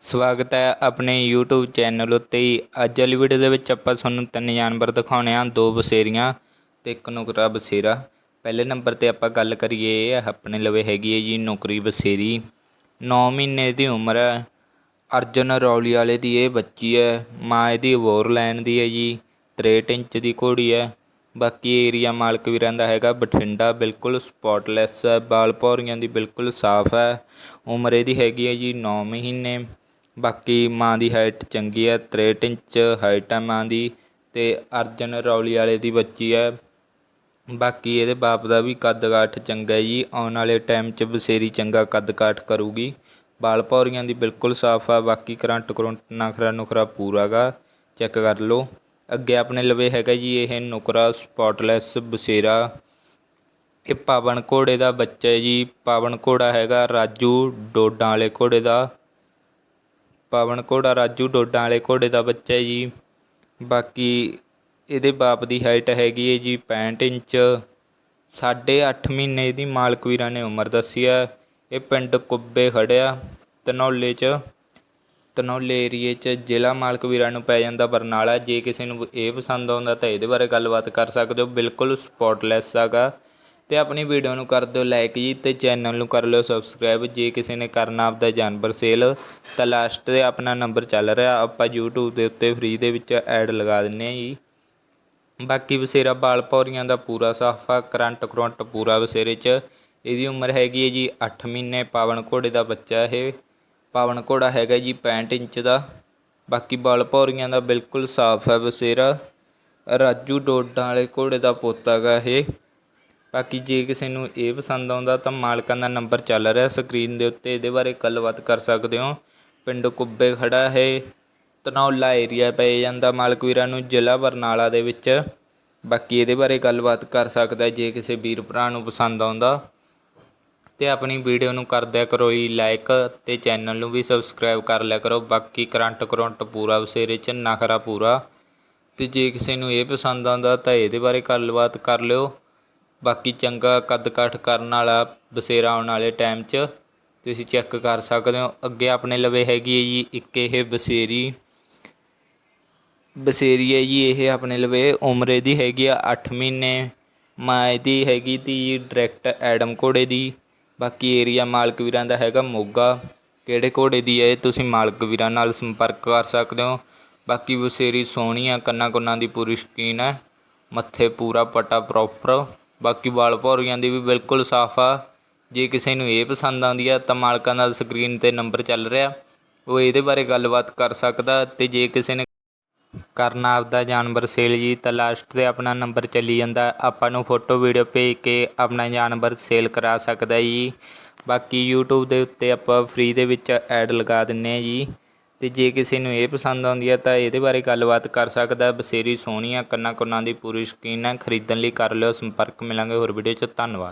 ਸਵਾਗਤ ਹੈ ਆਪਣੇ YouTube ਚੈਨਲ ਉੱਤੇ ਅੱਜ ਵਾਲੀ ਵੀਡੀਓ ਦੇ ਵਿੱਚ ਆਪਾਂ ਤੁਹਾਨੂੰ ਤਿੰਨ ਜਾਨਵਰ ਦਿਖਾਉਣੇ ਆ, ਦੋ ਬਸੇਰੀਆਂ ਤੇ ਇੱਕ ਨੁਕਰਾ ਬਸੇਰਾ। ਪਹਿਲੇ ਨੰਬਰ ਤੇ ਆਪਾਂ ਗੱਲ ਕਰੀਏ ਆਪਣੇ ਲਵੇ ਹੈਗੀ ਹੈ ਜੀ ਨੁਕਰੀ ਬਸੇਰੀ। 9 ਮਹੀਨੇ ਦੀ ਉਮਰ ਹੈ। ਅਰਜਨ ਰੌਲੀ ਵਾਲੇ ਦੀ ਇਹ ਬੱਚੀ ਹੈ। ਮਾਂ ਇਹਦੀ ਵੋਰ ਲੈਣ ਦੀ ਹੈ ਜੀ। 63 ਇੰਚ ਦੀ ਘੋੜੀ ਹੈ। ਬਾਕੀ ਏਰੀਆ ਮਾਲਕ ਵੀਰਾਂ ਦਾ ਹੈਗਾ, ਬਠਿੰਡਾ ਬਿਲਕੁਲ ਸਪੌਟਲੈਸ ਹੈ, ਬਾਲ ਭੌਰੀਆਂ ਦੀ ਬਿਲਕੁਲ ਸਾਫ਼ ਹੈ, ਉਮਰ ਇਹਦੀ ਹੈਗੀ ਹੈ ਜੀ 9 ਮਹੀਨੇ, ਬਾਕੀ ਮਾਂ ਦੀ ਹਾਈਟ ਚੰਗੀ ਹੈ 63 ਇੰਚ ਹਾਈਟ ਹੈ ਮਾਂ ਦੀ, ਤੇ ਅਰਜਨ ਰੌਲੀ ਵਾਲੇ ਦੀ ਬੱਚੀ ਹੈ, ਬਾਕੀ ਇਹਦੇ ਬਾਪ ਦਾ ਵੀ ਕੱਦ ਕਾਠ ਚੰਗਾ ਹੈ ਜੀ, ਆਉਣ ਵਾਲੇ ਟਾਈਮ 'ਚ ਬਸੇਰੀ ਚੰਗਾ ਕੱਦ ਕਾਠ ਕਰੂਗੀ, ਬਾਲ ਭੌਰੀਆਂ ਦੀ ਬਿਲਕੁਲ ਸਾਫ਼ ਆ ਬਾਕੀ ਕਰੰਟ ਕਰੰਟ ਨਖਰਾ ਨੁਖਰਾ ਪੂਰਾ ਗਾ ਚੈੱਕ ਕਰ ਲਓ। ਅੱਗੇ ਆਪਣੇ ਲਵੇ ਹੈਗਾ ਜੀ ਇਹ ਨੁਕਰਾ ਸਪੌਟਲੈਸ ਬਸੇਰਾ। ਇਹ ਪਾਵਨ ਘੋੜੇ ਦਾ ਬੱਚਾ ਹੈ ਜੀ। ਪਾਵਨ ਘੋੜਾ ਹੈਗਾ ਰਾਜੂ ਡੋਡਾਂ ਵਾਲੇ ਘੋੜੇ ਦਾ। ਪਾਵਨ ਘੋੜਾ ਰਾਜੂ ਡੋਡਾਂ ਵਾਲੇ ਘੋੜੇ ਦਾ ਬੱਚਾ ਹੈ ਜੀ। ਬਾਕੀ ਇਹਦੇ ਬਾਪ ਦੀ ਹਾਈਟ ਹੈਗੀ ਹੈ ਜੀ 65 ਇੰਚ। ਸਾਢੇ ਅੱਠ ਮਹੀਨੇ ਦੀ ਮਾਲਕ ਵੀਰਾਂ ਨੇ ਉਮਰ ਦੱਸੀ ਹੈ। ਇਹ ਪਿੰਡ ਕੁੱਬੇ ਖੜਿਆ ਧਨੌਲੇ 'ਚ। ਧਨੌਲੇ ਏਰੀਏ 'ਚ ਜ਼ਿਲ੍ਹਾ ਮਾਲਕ ਵੀਰਾਂ ਨੂੰ ਪੈ ਜਾਂਦਾ ਬਰਨਾਲਾ। ਜੇ ਕਿਸੇ ਨੂੰ ਇਹ ਪਸੰਦ ਆਉਂਦਾ ਤਾਂ ਇਹਦੇ ਬਾਰੇ ਗੱਲਬਾਤ ਕਰ ਸਕਦੇ ਹੋ। ਬਿਲਕੁਲ ਸਪੌਟਲੈਸ ਹੈਗਾ। ਅਤੇ ਆਪਣੀ ਵੀਡੀਓ ਨੂੰ ਕਰ ਦਿਓ ਲਾਈਕ ਜੀ ਅਤੇ ਚੈਨਲ ਨੂੰ ਕਰ ਲਿਓ ਸਬਸਕ੍ਰਾਈਬ। ਜੇ ਕਿਸੇ ਨੇ ਕਰਨਾ ਆਪਦਾ ਜਾਨਵਰ ਸੇਲ, ਤਾਂ ਲਾਸਟ ਤੇ ਆਪਣਾ ਨੰਬਰ ਚੱਲ ਰਿਹਾ। ਆਪਾਂ YouTube ਦੇ ਉੱਤੇ ਫ੍ਰੀ ਦੇ ਵਿੱਚ ਐਡ ਲਗਾ ਦਿੰਨੇ ਹਾਂ ਜੀ। ਬਾਕੀ ਬਸੇਰਾ ਬਾਲ ਪੌਰੀਆਂ ਦਾ ਪੂਰਾ ਸਾਫਾ, ਕਰੰਟ ਕਰੰਟ ਪੂਰਾ ਬਸੇਰੇ 'ਚ। ਇਹਦੀ ਉਮਰ ਹੈਗੀ ਹੈ ਜੀ 8 ਮਹੀਨੇ। ਪਾਵਨ ਘੋੜੇ ਦਾ ਬੱਚਾ ਇਹ। ਪਾਵਨ ਘੋੜਾ ਹੈਗਾ ਜੀ 65 ਇੰਚ ਦਾ। ਬਾਕੀ ਬਾਲ ਭੌਰੀਆਂ ਦਾ ਬਿਲਕੁਲ ਸਾਫ਼ ਹੈ ਬਸੇਰਾ। ਰਾਜੂ ਡੋਡਾਂ ਵਾਲੇ ਘੋੜੇ ਦਾ ਪੋਤਾ ਗਾ ਇਹ। ਬਾਕੀ ਜੇ ਕਿਸੇ ਨੂੰ ਇਹ ਪਸੰਦ ਆਉਂਦਾ ਤਾਂ ਮਾਲਕਾਂ ਦਾ ਨੰਬਰ ਚੱਲ ਰਿਹਾ ਸਕਰੀਨ ਦੇ ਉੱਤੇ। ਇਹਦੇ ਬਾਰੇ ਗੱਲਬਾਤ ਕਰ ਸਕਦੇ ਹੋ। ਪਿੰਡ ਕੁੱਬੇ ਖੜਾ ਹੈ। ਧਨੌਲਾ ਏਰੀਆ ਪੈ ਜਾਂਦਾ ਮਾਲਕ ਵੀਰਾਂ ਨੂੰ ਜ਼ਿਲ੍ਹਾ ਬਰਨਾਲਾ ਦੇ ਵਿੱਚ। ਬਾਕੀ ਇਹਦੇ ਬਾਰੇ ਗੱਲਬਾਤ ਕਰ ਸਕਦਾ ਜੇ ਕਿਸੇ ਵੀਰ ਭਰਾ ਨੂੰ ਪਸੰਦ ਆਉਂਦਾ। ਅਤੇ ਆਪਣੀ ਵੀਡੀਓ ਨੂੰ ਕਰ ਦਿਆ ਕਰੋ ਜੀ ਲਾਈਕ ਅਤੇ ਚੈਨਲ ਨੂੰ ਵੀ ਸਬਸਕ੍ਰਾਈਬ ਕਰ ਲਿਆ ਕਰੋ। ਬਾਕੀ ਕਰੰਟ ਕਰੰਟ ਪੂਰਾ ਵਸੇਰੇ ਚ, ਨਖਰਾ ਪੂਰਾ। ਅਤੇ ਜੇ ਕਿਸੇ ਨੂੰ ਇਹ ਪਸੰਦ ਆਉਂਦਾ ਤਾਂ ਇਹਦੇ ਬਾਰੇ ਗੱਲਬਾਤ ਕਰ ਲਿਓ। ਬਾਕੀ ਚੰਗਾ ਕੱਦ ਕਾਠ ਕਰਨ ਵਾਲਾ ਬਸੇਰਾ ਆਉਣ ਵਾਲੇ ਟਾਈਮ 'ਚ, ਤੁਸੀਂ ਚੈੱਕ ਕਰ ਸਕਦੇ ਹੋ। ਅੱਗੇ ਆਪਣੇ ਲਵੇ ਹੈਗੀ ਹੈ ਜੀ ਇੱਕ ਇਹ ਬਸੇਰੀ। ਬਸੇਰੀ ਹੈ ਜੀ ਇਹ ਆਪਣੇ ਲਵੇ, ਉਮਰੇ ਦੀ ਹੈਗੀ ਆ 8 ਮਹੀਨੇ। ਮਾਂ ਦੀ ਹੈਗੀ ਤੀ ਡਾਇਰੈਕਟ ਐਡਮ ਘੋੜੇ ਦੀ। ਬਾਕੀ ਏਰੀਆ ਮਾਲਕ ਵੀਰਾਂ ਦਾ ਹੈਗਾ ਮੋਗਾ। ਕਿਹੜੇ ਘੋੜੇ ਦੀ ਹੈ ਇਹ ਤੁਸੀਂ ਮਾਲਕ ਵੀਰਾਂ ਨਾਲ ਸੰਪਰਕ ਕਰ ਸਕਦੇ ਹੋ। ਬਾਕੀ ਵਸੇਰੀ ਸੋਹਣੀ ਆ ਕੰਨਾਂ ਕੁੰਨਾਂ ਦੀ ਪੂਰੀ ਸ਼ਕੀਨ ਹੈ। ਮੱਥੇ ਪੂਰਾ ਪਟਾ ਪ੍ਰੋਪਰ ਬਾਕੀ ਵਾਲ ਭੌਰੀਆਂ ਦੀ ਵੀ ਬਿਲਕੁਲ ਸਾਫ਼ ਆ। ਜੇ ਕਿਸੇ ਨੂੰ ਇਹ ਪਸੰਦ ਆਉਂਦੀ ਆ ਤਾਂ ਮਾਲਕਾਂ ਦਾ ਸਕਰੀਨ ਤੇ ਨੰਬਰ ਚੱਲ ਰਿਹਾ। ਉਹ ਇਹਦੇ ਬਾਰੇ ਗੱਲਬਾਤ ਕਰ ਸਕਦਾ ਤੇ ਜੇ ਕਿਸੇ ਨੇ ਕਰਨਾ ਆਪਦਾ ਜਾਨਵਰ ਸੇਲ ਜੀ ਤਾਂ ਲਾਸਟ ਤੇ ਆਪਣਾ ਨੰਬਰ ਚੱਲੀ ਜਾਂਦਾ। ਆਪਾਂ ਨੂੰ ਫੋਟੋ ਵੀਡੀਓ ਭੇਜ ਕੇ ਆਪਣਾ ਜਾਨਵਰ ਸੇਲ ਕਰਾ ਸਕਦਾ ਜੀ। ਬਾਕੀ YouTube ਦੇ ਉੱਤੇ ਆਪਾਂ ਫ੍ਰੀ ਦੇ ਵਿੱਚ ਐਡ ਲਗਾ ਦਿੰਨੇ ਆ ਜੀ। ਤੇ ਜੇ ਕਿਸੇ ਨੂੰ ਇਹ ਪਸੰਦ ਆਉਂਦੀ ਹੈ ਤਾਂ ਇਹਦੇ ਬਾਰੇ ਗੱਲਬਾਤ ਕਰ ਸਕਦਾ। ਬਸੇਰੀ ਸੋਹਣੀ ਆ ਕੰਨਾਂ ਕੁੰਨਾਂ ਦੀ ਪੂਰੀ ਸ਼ਕੀਨ ਹੈ ਖਰੀਦਣ ਲਈ ਕਰ ਲਿਓ। ਸੰਪਰਕ ਮਿਲਾਂਗੇ ਹੋਰ ਵੀਡੀਓ 'ਚ। ਧੰਨਵਾਦ।